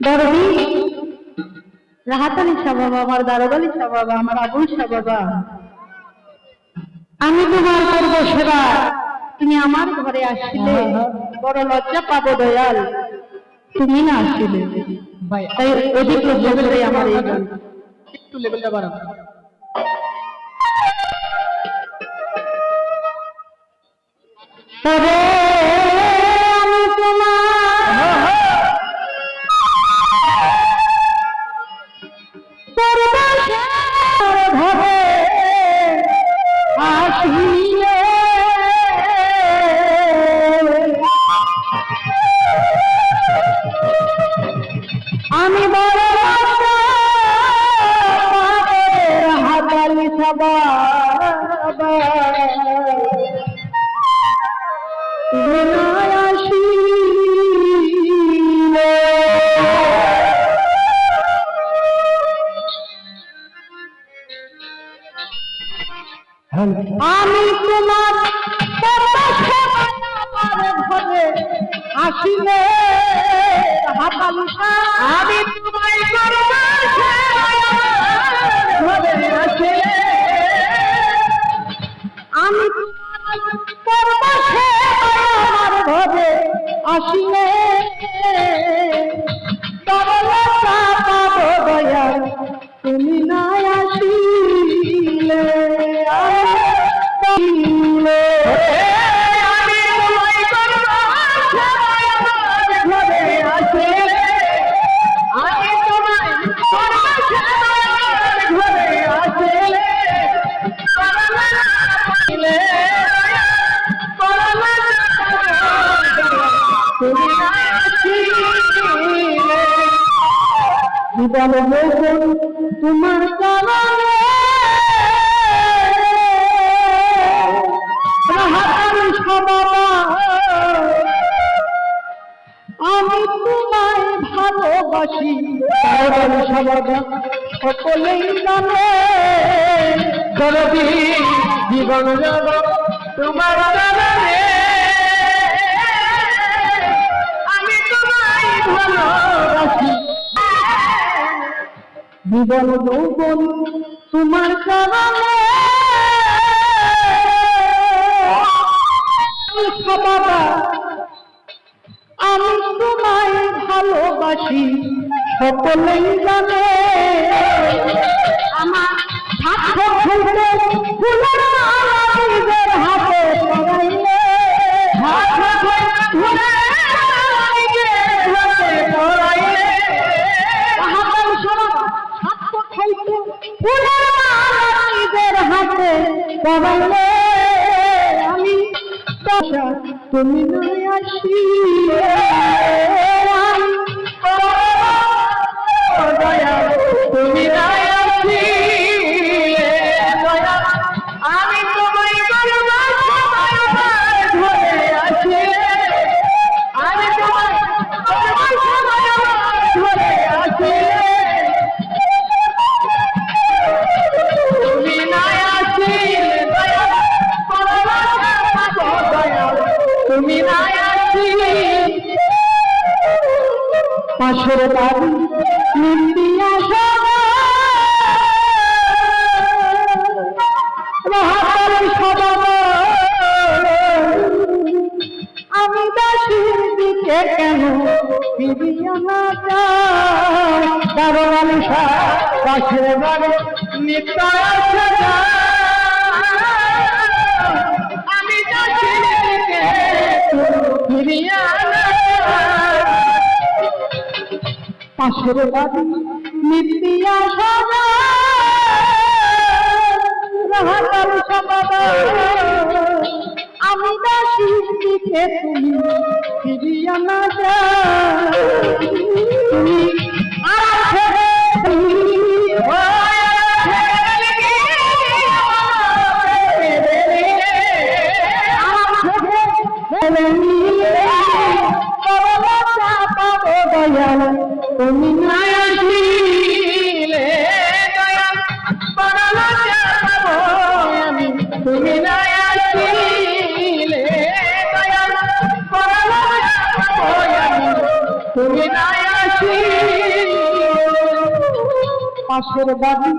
দরদি রাহাতালি শাহ বাবা আমার শাহ বাবা আমার শাহ বাবা আমি তোমার করব সেবা। তুমি আমার ঘরে আসছিলে বড় লজ্জা পাবো দয়াল। তুমি না আসছিলে ভাই তাই অধিক লজ্জা করে আমার এই গান। একটু লেভেলটা বাড়ান। তবে আমি তোমার ঘরে আসিলে হাতালি আমি তোমায় ঘরে যৌবন তোমার কারণে আমি তোমায় ভালোবাসি। কারণ সবাবা, সকলেই জানে। দরদি জীবন যাব তোমার কারণে জীবন যৌবন তোমার কারণে। আমি তোমায় ভালোবাসি সকলেই জানে। আমার ফুলের ফুলের মালা নিজের হাতে পরাইলে আমি তুমি নয় আসিলে। তুমি পাশের বাড়ি নিন্দিয়া আমি দাসীর দিকে কেন ফিরিয়া না পাশের বাড়ি নিত্য পাশের বাড়ি নিতিয়া সাজা রাহাতাল সমাদা আমি দাসী দিকে তুমি ফিরিয়া না যা তুমি তুমি না আসি পাশের বাড়ি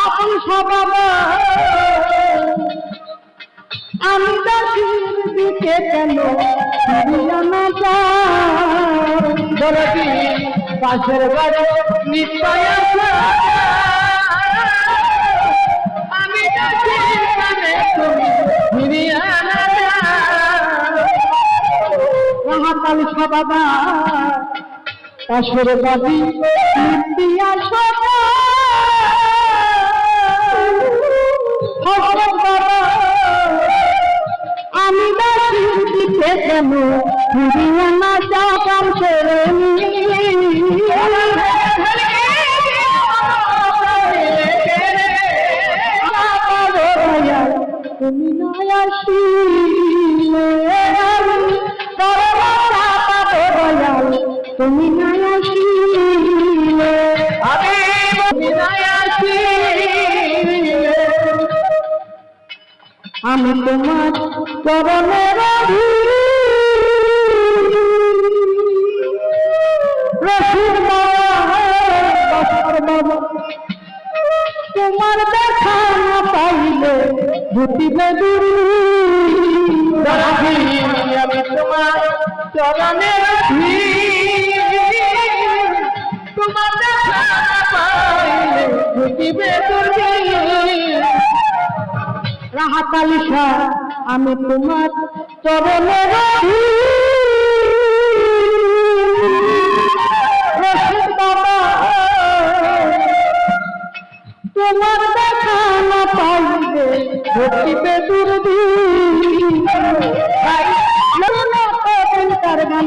আপন সবাবা আমি দাসির দিকে কেন পাশের বাড়ি নিশ্চয় মহাকাল সবাবা পাশের বাড়ি নিত্যিয়া সবা হজরত বাবা, আমি দাসির দিকে কেন? ফিরিয়া না ছেড়ে তুমি নাই আসিলে। তুমি নাই আসিলে আমি আমি তোমার চরণের রসুর তোমার দেখা না পাইলে ভূতিবে দূরি আমি তোমার চরণের তোমার দেখা ঘুটিবে আমি তোমার বাবা তোমার দেখা না পাইলে ভক্তিবে দুর্দি তার গান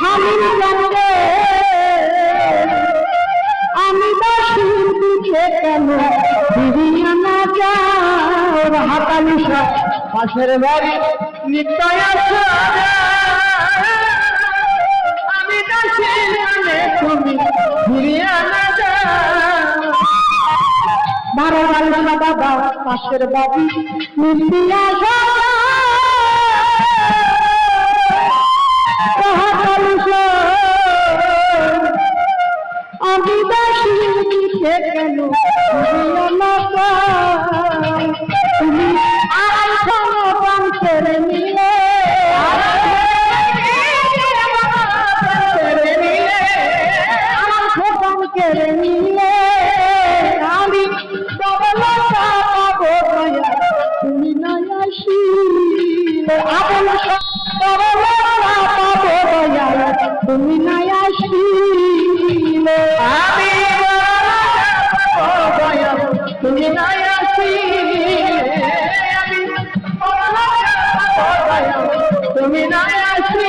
স্বামীর সঙ্গে আমি দাসীর দিকে কেন ফিরিয়া না যাও? হাতালি পাশের বাড়ি আসো আমি দাসী মানে তুমি না বারো বারো বাবা, পাশের বাড়ি নিত্যিয়া কেড়ে নিলে আমি সবলা পাবো দয়া। তুমি নাই আসিলে দয়া। তুমি নাই আসিলে, আমি তুমি নাই আসি আমি তুমি নাই আসি